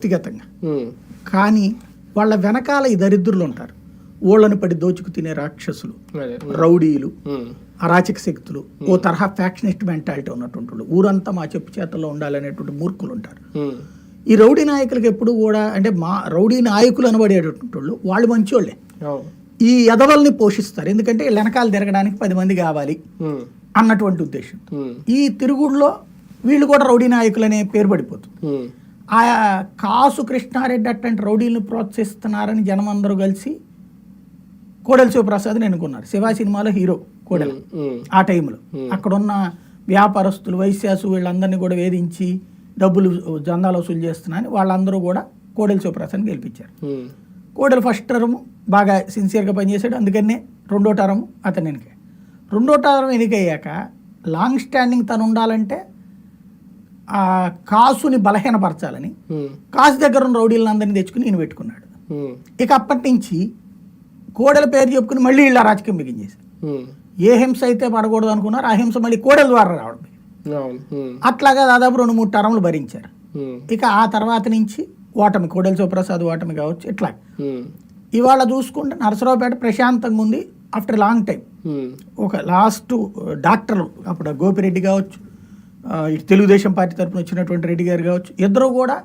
వ్యక్తిగతంగా. కానీ వాళ్ళ వెనకాల ఈ దరిద్రులు ఉంటారు. ఓళ్ళని పడి దోచుకు తినే రాక్షసులు రౌడీలు అరాచక శక్తులు ఓ తరహా ఫ్యాక్షనిస్ట్ మెంటాలిటీ ఉన్నటువంటి వాళ్ళు ఊరంతా మా చెప్పు చేతల్లో ఉండాలనేటువంటి మూర్ఖులు ఉంటారు. ఈ రౌడీ నాయకులకు ఎప్పుడు కూడా అంటే మా రౌడీ నాయకులు అనబడేటటువంటి వాళ్ళు వాళ్ళు మంచోళ్ళే ఈ ఎదవల్ని పోషిస్తారు. ఎందుకంటే వెనకాల తిరగడానికి పది మంది కావాలి అన్నటువంటి ఉద్దేశం. ఈ తిరుగుడులో వీళ్ళు కూడా రౌడీ నాయకులు అనే పేరు పడిపోతుంది. ఆ కాసు కృష్ణారెడ్డి అట్లాంటి రౌడీలను ప్రోత్సహిస్తున్నారని జనమందరూ కలిసి కోడెల శివప్రసాద్ని ఎన్నుకున్నారు. శివ సినిమాలో హీరో కోడెల. ఆ టైంలో. అక్కడున్న వ్యాపారస్తులు వైశ్యాసు వీళ్ళందరినీ కూడా వేధించి డబ్బులు జందాలు వసూలు చేస్తున్నారని వాళ్ళందరూ కూడా కోడెల శివప్రసాద్ని గెలిపించారు. కోడెల ఫస్ట్ టర్మ్ బాగా సిన్సియర్గా పనిచేశాడు. అందుకనే రెండో టర్మ్ అతను ఎన్నిక రెండో టర్మ్ ఎన్నికయ్యాక లాంగ్ స్టాండింగ్ తను ఉండాలంటే కాసుని బలహీనపరచాలని కాసు దగ్గర ఉన్న రౌడీలను అందరినీ తెచ్చుకుని ఈయన పెట్టుకున్నాడు. ఇక అప్పటి నుంచి కోడెల పేరు చెప్పుకుని మళ్ళీ ఇలా రాజకీయం బిగించేశారు. ఉమ్, ఏ హింస అయితే పడకూడదు అనుకున్నారు ఆ హింస మళ్ళీ కోడెల ద్వారా రావడం అట్లాగా దాదాపు రెండు మూడు టర్ములు భరించారు. ఇక ఆ తర్వాత నుంచి ఓటమి కోడెల శివప్రసాద్ ఓటమి కావచ్చు ఇట్లా. ఇవాళ చూసుకుంటే నరసరావుపేట ప్రశాంతంగా ఉంది ఆఫ్టర్ లాంగ్ టైం. ఒక లాస్ట్ డాక్టర్లు అప్పుడు గోపిరెడ్డి కావచ్చు తెలుగుదేశం పార్టీ తరపున వచ్చినటువంటి రెడ్డి గారు కావచ్చు ఇద్దరు కూడా